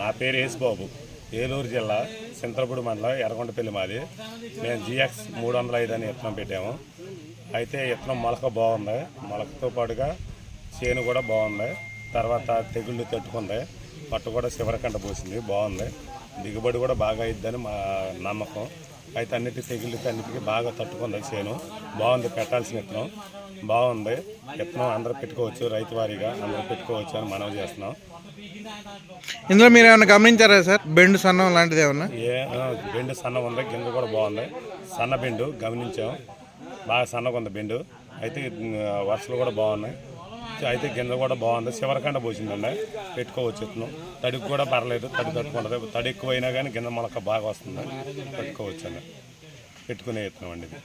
నా పేరు యేసుబాబు ఏలూరు జిల్లా చింతలపూడి మండలం ఎర్రగొండపల్లి మాది. మేము జిఎక్స్ మూడు వందల ఐదు అని విత్తనం పెట్టాము. అయితే విత్తనం మొలక బాగుంది. మొలకతో పాటుగా చేను కూడా బాగుంది. తర్వాత తెగుళ్ళు తట్టుకుంది. పట్టు కూడా శివరకంట పోసింది. బాగుంది. దిగుబడి కూడా బాగా అయిద్దని మా నమ్మకం. అయితే అన్నిటి తెగుళ్ళకి అన్నిటికీ బాగా తట్టుకుంది చేను బాగుంది పెట్టాల్సిన విత్తనం. బాగుంది. విత్తనం అందరూ పెట్టుకోవచ్చు రైతు వారీగా అందరూ పెట్టుకోవచ్చు అని మనవి చేస్తున్నాం. ఇందులో మీరు ఏమైనా గమనించారా సార్? బెండు సన్నం లాంటిది ఏమన్నా? ఏ బెండు సన్న ఉంది గింజ కూడా బాగుంది. సన్న బెండు గమనించాం. బాగా సన్నగా ఉంది బెండు. అయితే ఆ, వరుసలు కూడా బాగున్నాయి. అయితే గింజ కూడా బాగుంది. శివరకండ పోసిందండి. పెట్టుకోవచ్చు ఇతను తడికి కూడా పర్లేదు. తడి తట్టుకుంటుంది. తడి ఎక్కువైనా కానీ గింజ మొలక బాగా వస్తుంది. పెట్టుకోవచ్చు అండి పెట్టుకునే ఇత్తనం అండి ఇది.